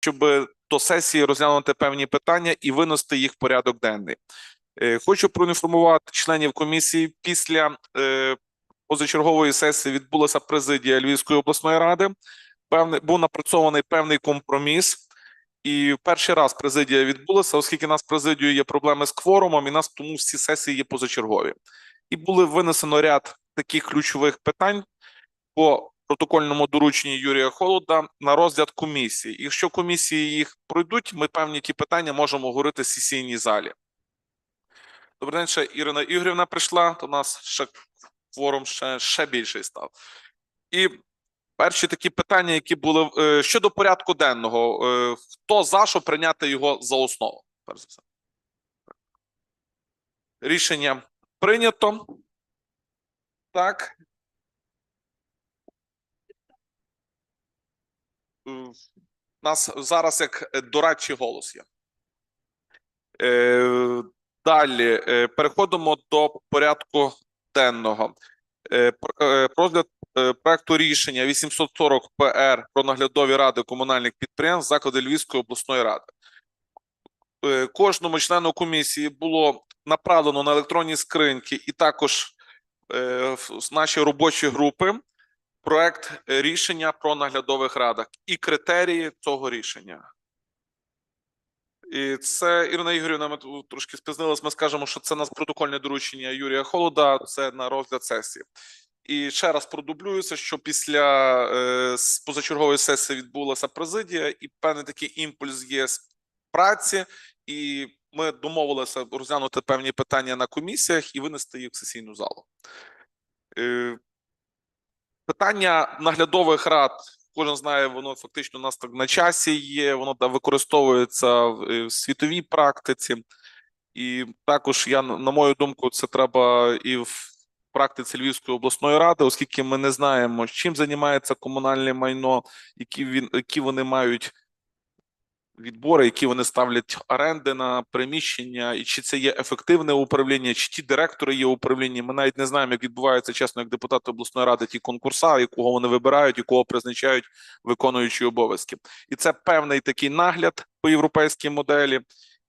щоб до сесії розглянути певні питання і винести їх в порядок денний. Е, Хочу проінформувати членів комісії. Після е, позачергової сесії відбулася президія Львівської обласної ради. Певний був напрацьований певний компроміс. І перший раз президія відбулася, оскільки нас президію є проблеми з кворумом, і нас тому всі сесії є позачергові. І були винесено ряд таких ключових питань по протокольному дорученні Юрія Холода на розгляд комісії. Якщо комісії їх пройдуть, ми певні ті питання можемо говорити в сесійній залі. Добрий день, ще Ірина Ігорівна прийшла, то у нас ще кворум ще, ще більший став. І перші такі питання, які були е, щодо порядку денного. Е, Хто за, щоб прийняти його за основу? Перш за все. Рішення прийнято. Так. Е, У нас зараз як е, дорадчий голос є. Е, Далі е, переходимо до порядку денного. Е, е, Розгляд е, проекту рішення 840 ПР про наглядові ради комунальних підприємств заклади Львівської обласної ради. Е, Кожному члену комісії було направлено на електронні скриньки і також е, в наші робочі групи проект рішення про наглядових радах і критерії цього рішення. І це Ірина Ігорівна, ми трошки спізнились. Ми скажемо, що це нас протокольне доручення Юрія Холода. Це на розгляд сесії. І ще раз продублююся, що після е, позачергової сесії відбулася президія, і певний такий імпульс є з праці, і ми домовилися розглянути певні питання на комісіях і винести їх в сесійну залу. Е, питання наглядових рад. Кожен знає, воно фактично у нас так на часі є, воно використовується в, світовій практиці, і також я на мою думку, це треба і в практиці Львівської обласної ради, оскільки ми не знаємо, чим займається комунальне майно, які він які вони мають відбори, які вони ставлять оренди на приміщення, і чи це є ефективне управління, чи ті директори є управління. Ми навіть не знаємо, як відбувається чесно, як депутати обласної ради ті конкурса, якого вони вибирають, і кого призначають виконуючі обов'язки. І це певний такий нагляд по європейській моделі.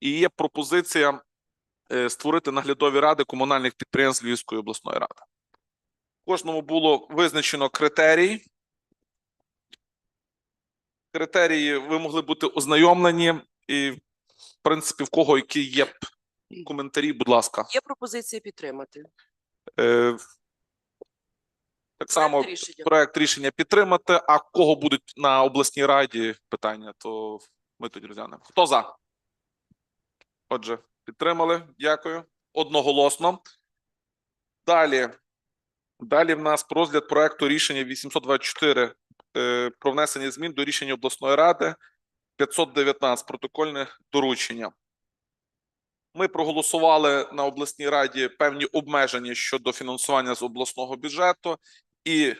І є пропозиція е, створити наглядові ради комунальних підприємств Львівської обласної ради. Кожному було визначено критерії. Критерії ви могли бути ознайомлені, і, в принципі, в кого які є б коментарі, будь ласка. Є пропозиція підтримати. Е, так само Проект рішення. проект рішення підтримати. А кого будуть на обласній раді питання, то ми тоді розглянемо. Хто за? Отже, підтримали. Дякую. Одноголосно. Далі. Далі в нас розгляд проекту рішення 824 е, про внесення змін до рішення обласної ради 519 протокольне доручення. Ми проголосували на обласній раді певні обмеження щодо фінансування з обласного бюджету, і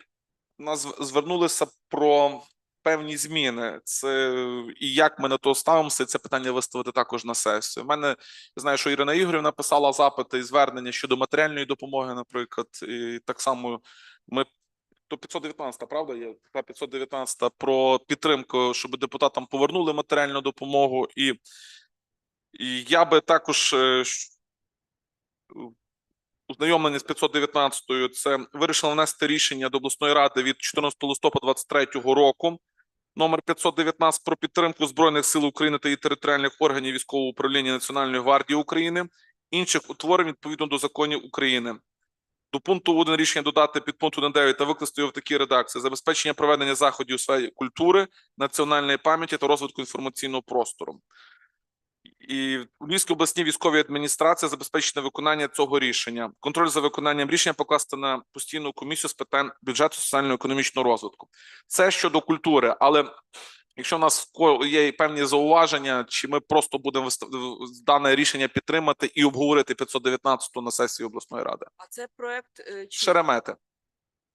нас звернулися про певні зміни. Це і як ми на то ставимося, це питання виставити також на сесію. У мене я знаю, що Ірина Ігорівна писала запити і звернення щодо матеріальної допомоги, наприклад, і так само ми. То 519, правда, є? Та 519 про підтримку, щоб депутатам повернули матеріальну допомогу, і, і я би також е, ознайомлені з 519 це вирішили внести рішення до обласної ради від 14 листопада 2023 року. Номер 519 про підтримку збройних сил України та її територіальних органів військового управління Національної гвардії України інших утворень відповідно до законів України. До пункту 1 рішення додати під пункту 1.9 та викласти його в такій редакції: забезпечення проведення заходів у сфері культури, національної пам'яті та розвитку інформаційного простору. І Львівській обласній військовій адміністрації забезпечено виконання цього рішення. Контроль за виконанням рішення покласти на постійну комісію з питань бюджету соціально-економічного розвитку. Це щодо культури, але якщо в нас є певні зауваження, чи ми просто будемо дане рішення підтримати і обговорити 519 на сесії обласної ради. А це проект е, чи Шеремети.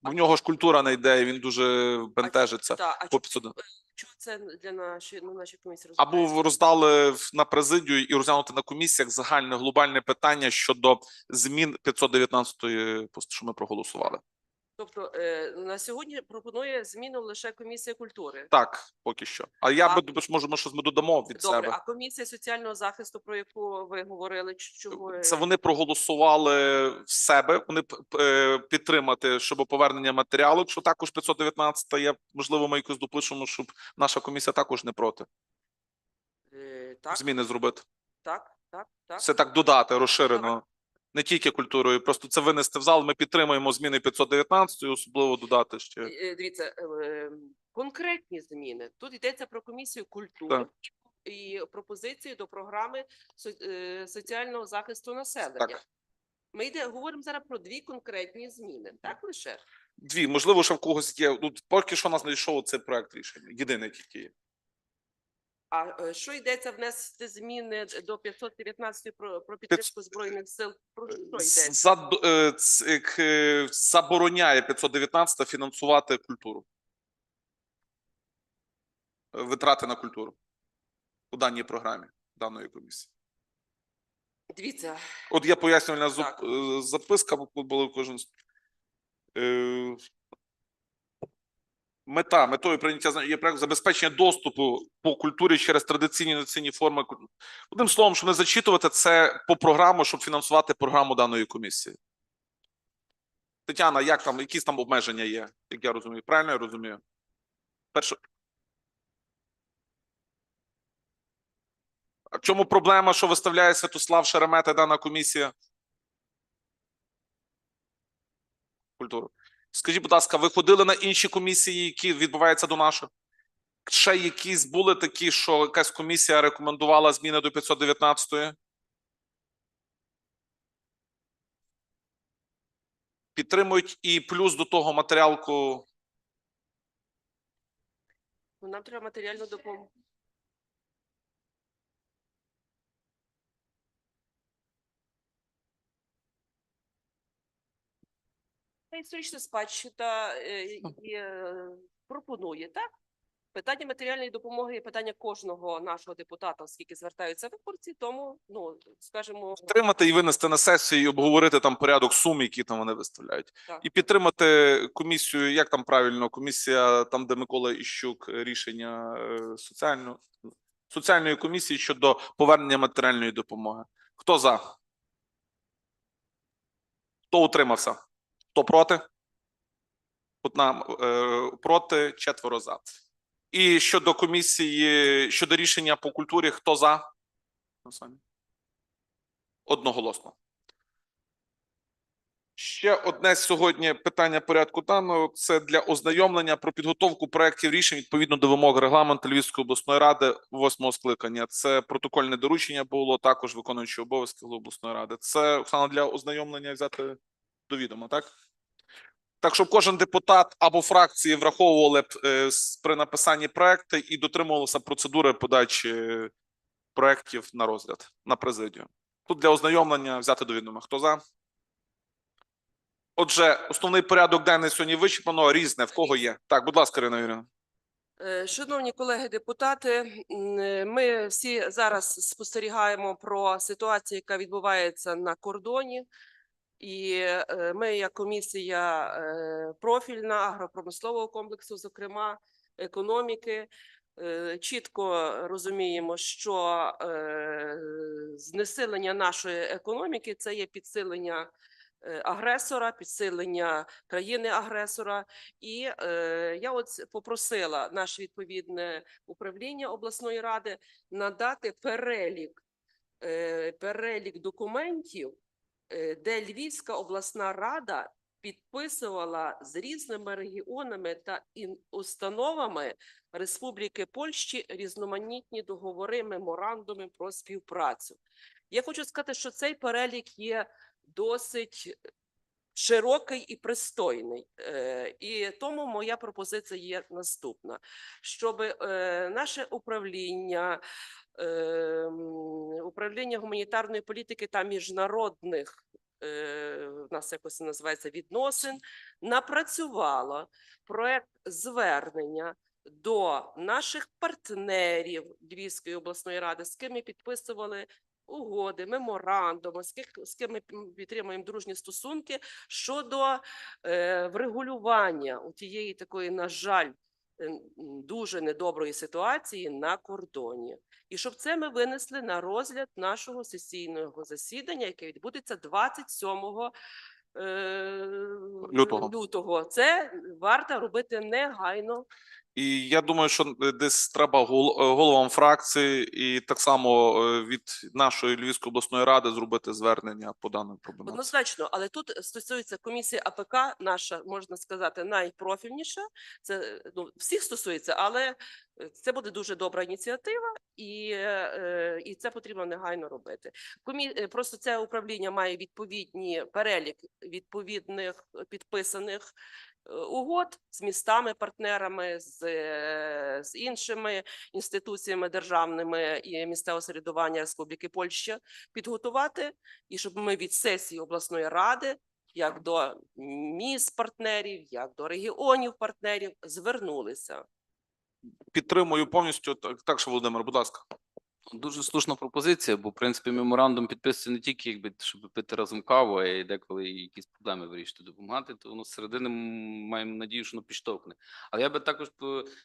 В нього ж культура не йде, і він дуже бентежиться. А по чому 500. чому це для нашої ну, нашої комісії Або роздали на президію і розглянути на комісіях загальне глобальне питання щодо змін 519-ї, пост- що ми проголосували. Тобто е, на сьогодні пропонує зміну лише комісія культури. Так, поки що. А я А- би може, може, щось ми додамо від Добре, себе. а комісія соціального захисту, про яку ви говорили, ч- чого Це вони проголосували в себе. Вони е, підтримати, щоб повернення матеріалу. Якщо також 519 є, можливо, ми якось допишемо, щоб наша комісія також не проти Е, так, зміни зробити. так, так, так. Це так додати розширено. Не тільки культурою, просто це винести в зал. Ми підтримуємо зміни 519, особливо додати ще. Е, Дивіться, е, конкретні зміни. Тут йдеться про комісію культури Так. і пропозиції до програми е, соціального захисту населення. Так. Ми йде, говоримо зараз про дві конкретні зміни. Так лише? Дві, можливо, ще в когось є. Ну, поки що у нас знайшов цей проект рішення. Єдиний тільки є. А е, що йдеться внести зміни до 519 про, про підтримку збройних сил? Про що йдеться? Е, е, забороняє 519 фінансувати культуру. Е, Витрати на культуру у даній програмі даної комісії. Дивіться, От є пояснювальна е, записка, бо було кожен. Мета, метою прийняття є забезпечення доступу по культурі через традиційні інноваційні форми. Одним словом, щоб не зачитувати це по програму, щоб фінансувати програму даної комісії. Тетяна, як там, якісь там обмеження є, як я розумію? Правильно я розумію? Перше. А в чому проблема, що виставляє Святослав Шеремета дана комісія? Культуру. Скажіть, будь ласка, ви ходили на інші комісії, які відбуваються до наших? Ще якісь були такі, що якась комісія рекомендувала зміни до 519-ї? Підтримують і плюс до того матеріалку. нам треба матеріальну допомогу. Та Історична спадщина е, і е, пропонує, так? Питання матеріальної допомоги є питання кожного нашого депутата, оскільки звертаються виборці, тому, ну, скажімо, Підтримати і винести на сесію, і обговорити там порядок сум, які там вони виставляють. Так. І підтримати комісію, як там правильно, комісія, там, де Микола Іщук, е, рішення е, соціальної комісії щодо повернення матеріальної допомоги. Хто за? Хто утримався? Хто проти? Одна е, проти, четверо за. І щодо комісії, щодо рішення по культурі, хто за? Одноголосно. Ще одне сьогодні питання порядку даного це для ознайомлення про підготовку проєктів рішень відповідно до вимог регламенту Львівської обласної ради восьмого скликання. Це протокольне доручення було також виконуючи обов'язки обласної ради. Це Оксана для ознайомлення взяти до відома, так? Так, щоб кожен депутат або фракції враховували б е, при написанні проекти і дотримувалися процедури подачі проєктів на розгляд на президію. Тут для ознайомлення взяти до відома. Хто за? Отже, основний порядок денний сьогодні вичерпано, різне, в кого є. Так, будь ласка, Ірина Юрійовна. Е, Шановні колеги депутати, е, ми всі зараз спостерігаємо про ситуацію, яка відбувається на кордоні. І е, ми, як комісія е, профільна агропромислового комплексу, зокрема економіки, е, чітко розуміємо, що знесилення нашої економіки це є підсилення агресора, підсилення країни-агресора. І е, я от попросила наше відповідне управління обласної ради надати перелік, е, перелік документів, де Львівська обласна рада підписувала з різними регіонами та установами Республіки Польщі різноманітні договори, меморандуми про співпрацю. Я хочу сказати, що цей перелік є досить широкий і пристойний. Е, І тому моя пропозиція є наступна: щоб е, наше управління, е, управління гуманітарної політики та міжнародних. е, В нас якось це називається відносин, напрацювало проект звернення до наших партнерів Львівської обласної ради, з ким ми підписували угоди, меморандуми, з ким, з ким ми підтримуємо дружні стосунки щодо е, врегулювання у тієї такої, на жаль, дуже недоброї ситуації на кордоні. І щоб це ми винесли на розгляд нашого сесійного засідання, яке відбудеться 27 е, Лютого. лютого. Це варто робити негайно. І я думаю, що е, десь треба е, головам фракції і так само е, від нашої Львівської обласної ради зробити звернення по даним проблемам. Однозначно, але тут стосується комісії АПК, наша можна сказати, найпрофільніша. Це ну всіх стосується, але це буде дуже добра ініціатива, і, е, і це потрібно негайно робити. Комі... е, Просто це управління має відповідні перелік відповідних підписаних е, угод з містами, партнерами, з, з іншими інституціями державними і місцевого середування Республіки Польща підготувати і щоб ми від сесії обласної ради, як до міст партнерів, як до регіонів партнерів, звернулися. Підтримую повністю. Так, так що, Володимир, будь ласка. Дуже слушна пропозиція, бо в принципі меморандум підписується не тільки якби щоб пити разом каву, а й деколи якісь проблеми вирішити, допомагати. То воно середини маємо надію, що воно підштовхне. Але я би також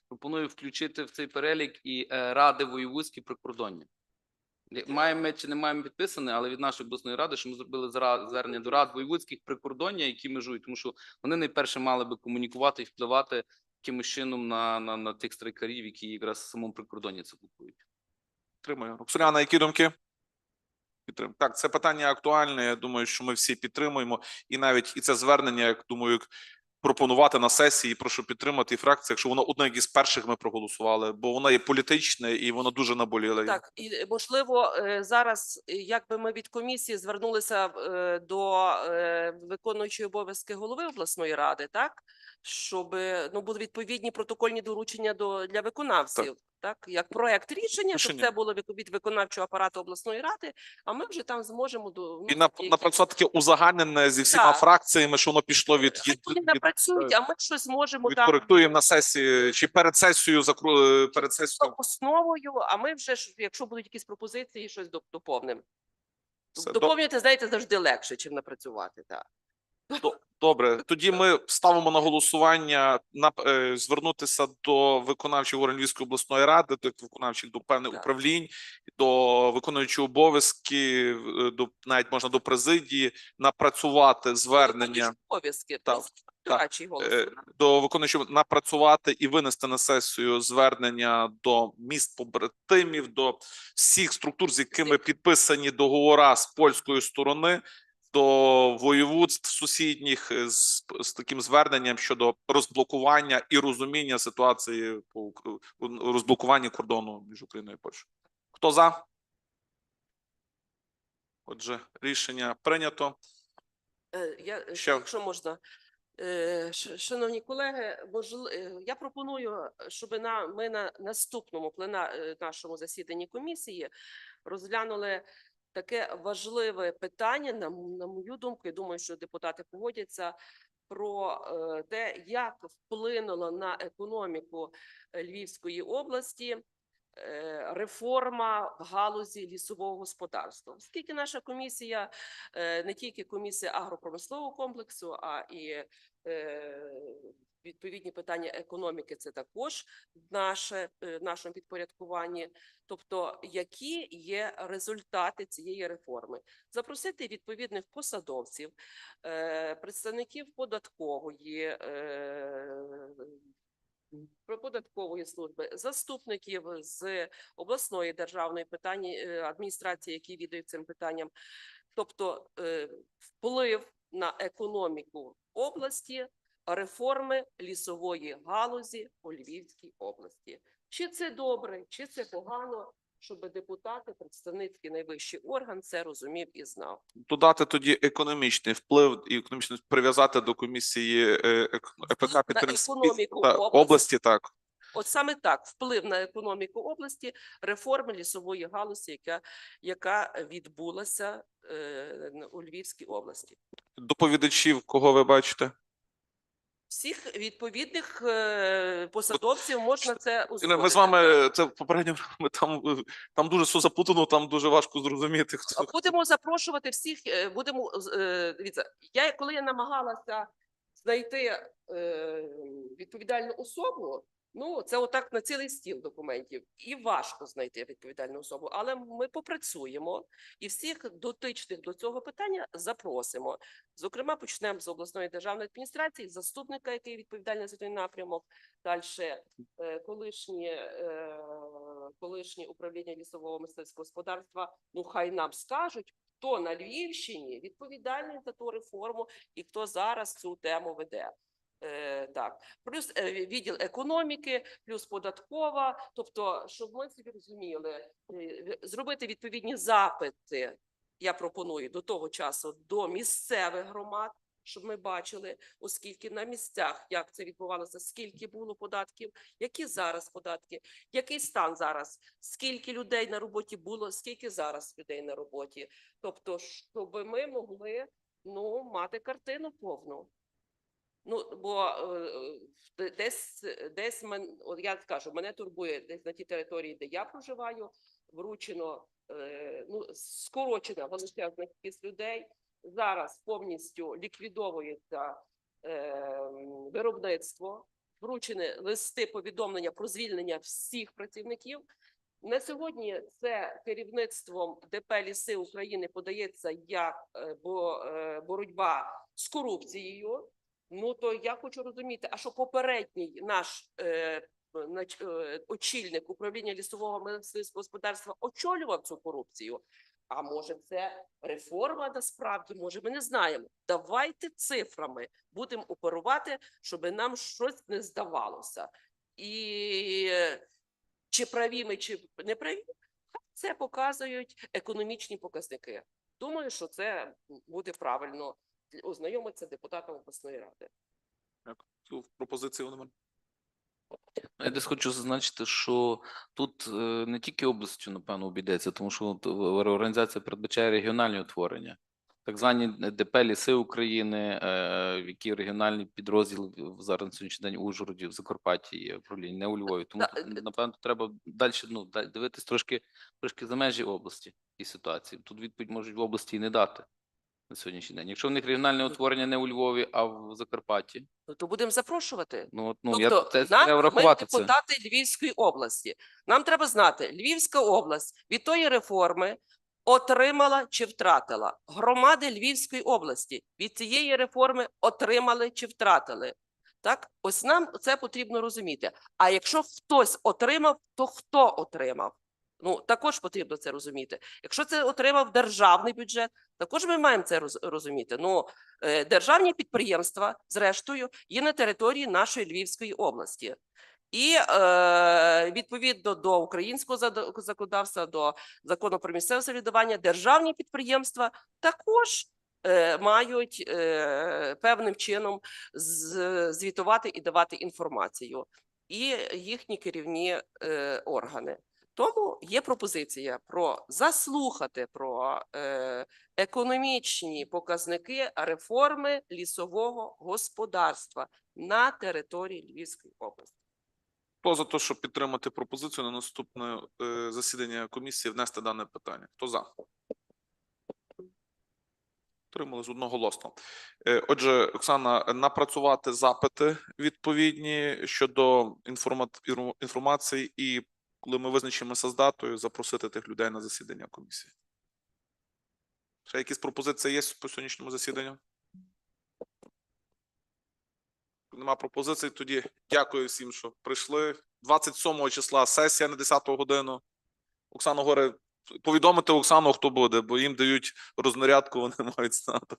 пропоную включити в цей перелік і е, ради воєвузькі прикордоння. Маємо ми чи не маємо підписане, але від нашої обласної ради, що ми зробили звернення до рад воєвудських прикордоння, які межують, тому що вони найперше мали би комунікувати і впливати якимось чином на, на, на тих страйкарів, які якраз в самому прикордонні це блокують. Підтримую. Роксоляна, які думки? Підтрим... Так, це питання актуальне. Я думаю, що ми всі підтримуємо. І навіть і це звернення, як думаю, як пропонувати на сесії. Прошу підтримати і фракція, якщо воно одне із перших ми проголосували, бо воно є політичне і воно дуже наболіле. Так, і е, можливо, е, зараз, е, якби ми від комісії звернулися до виконуючої обов'язки голови обласної ради, так щоб е, ну були відповідні протокольні доручення до для виконавців, так, як проект рішення, щоб це було від- виконавчого апарату обласної ради. А ми вже там зможемо до І на, напрацювати таке узагальнене зі всіма Так. фракціями, що воно пішло від, Хай від, вони від, напрацюють, а ми щось можемо там відкоректуємо на сесії чи перед сесією закру... е, перед сесією. основою. А ми вже ж, якщо будуть якісь пропозиції, щось доп- доповнимо. Все, до- Доповнювати, знаєте, завжди легше, чим напрацювати. Так. До- Добре, тоді ми ставимо на голосування на е, звернутися до виконавчих органів Львівської обласної ради, до виконавчих до певних Так. управлінь, до виконуючого обов'язки, е, до навіть можна до президії, напрацювати звернення обов'язки. Просто так. е, до виконуючого напрацювати і винести на сесію звернення до міст побратимів, до всіх структур, з якими підписані договора з польської сторони. До воєводств сусідніх е, з, з таким зверненням щодо розблокування і розуміння ситуації по розблокуванні кордону між Україною і Польщею. Хто за? Отже, рішення прийнято. Е, Я, е, Ще- якщо можна, шановні колеги, я пропоную, щоб на ми на наступному плена нашому засіданні комісії розглянули таке важливе питання, на, на мою думку, я думаю, що депутати погодяться про е, те, як вплинуло на економіку е, Львівської області е, реформа в галузі лісового господарства. Оскільки наша комісія не тільки комісія агропромислового комплексу, а і відповідні питання економіки це також наше е, в нашому підпорядкуванні. Тобто, які є результати цієї реформи? Запросити відповідних посадовців, е, представників податкової. е, податкової служби, заступників з обласної державної питання адміністрації, які відають цим питанням, тобто вплив на економіку області, реформи лісової галузі у Львівській області. Чи це добре, чи це погано, щоб депутати, представницький найвищий орган це розумів і знав. Додати тоді економічний вплив і економічно прив'язати до комісії е, ЕПК на підтримки економіку та, області. області. Так От саме так, вплив на економіку області, реформи лісової галузі, яка, яка відбулася е, у Львівській області. доповідачів, кого ви бачите? Всіх відповідних е, посадовців можна це узгодити. Ми з вами це попередньо ми там, е, там дуже все запутано, там дуже важко зрозуміти, хто Будемо запрошувати всіх. е, Будемо е, дивіться. Я коли я намагалася знайти е, відповідальну особу. Ну, це отак на цілий стіл документів, і важко знайти відповідальну особу. Але ми попрацюємо і всіх дотичних до цього питання запросимо. Зокрема, почнемо з обласної державної адміністрації, заступника, який відповідальний за той напрямок. Далі колишні, е, колишнє управління лісового мистецького господарства. Ну, хай нам скажуть, хто на Львівщині відповідальний за ту реформу і хто зараз цю тему веде. Е, так, плюс е, відділ економіки, плюс податкова. Тобто, щоб ми собі розуміли, е, зробити відповідні запити. Я пропоную до того часу до місцевих громад, щоб ми бачили, оскільки на місцях як це відбувалося, скільки було податків, які зараз податки, який стан зараз, скільки людей на роботі було, скільки зараз людей на роботі. Тобто, щоб ми могли ну мати картину повну. Ну, бо е, е, десь, десь мен, от я скажу, мене турбує десь на тій території, де я проживаю, вручено е, ну, скорочена величезна кількість людей. Зараз повністю ліквідовується е, виробництво, вручені листи повідомлення про звільнення всіх працівників. На сьогодні це керівництвом ДП «Ліси України подається як бо, боротьба з корупцією. Ну то я хочу розуміти, а що попередній наш е, нач- е, очільник управління лісового мисливського господарства очолював цю корупцію? А може, це реформа насправді? Може, ми не знаємо. Давайте цифрами будемо оперувати, щоб нам щось не здавалося. І чи праві ми, чи не праві, це показують економічні показники. Думаю, що це буде правильно ознайомитися депутатам обласної ради. Цю пропозицію немає. Ну, Я десь хочу зазначити, що тут е, не тільки областю, напевно, обійдеться, тому що реорганізація передбачає регіональні утворення. Так звані ДП «Ліси України, е, які регіональні підрозділи в- зараз на сьогоднішній день у Ужгороді, в Закарпатті є управління, не у Львові. Тому тут, е, напевно, треба далі ну, да- дивитись трошки, трошки за межі області і ситуації. Тут відповідь можуть в області і не дати на сьогоднішній день. Якщо в них регіональне утворення не у Львові, а в Закарпатті, Ну, то будемо запрошувати. ну от ну тобто, я це нам, треба врахувати ми це. депутати Львівської області. Нам треба знати, Львівська область від тої реформи отримала чи втратила. Громади Львівської області від цієї реформи отримали чи втратили. Так, ось нам це потрібно розуміти. А якщо хтось отримав, то хто отримав? Ну також потрібно це розуміти. Якщо це отримав державний бюджет, також ми маємо це розуміти. Ну е, державні підприємства, зрештою, є на території нашої Львівської області. І е, відповідно до українського законодавства, до закону про місцеве самоврядування, державні підприємства також е, мають е, певним чином з- звітувати і давати інформацію, і їхні керівні е, органи. Тому є пропозиція про заслухати про е, економічні показники реформи лісового господарства на території Львівської області. Хто за те, щоб підтримати пропозицію на наступне е, засідання комісії внести дане питання? Хто за? Тримались одноголосно. Е, Отже, Оксана, напрацювати запити відповідні щодо інформації, і коли ми визначимося з датою, запросити тих людей на засідання комісії. Ще якісь пропозиції є по сьогоднішньому засіданню? Нема пропозицій. Тоді дякую всім, що прийшли. 27 числа сесія на 10 годину. Оксана Горе, повідомити Оксану, хто буде, бо їм дають рознарядку, вони мають знати.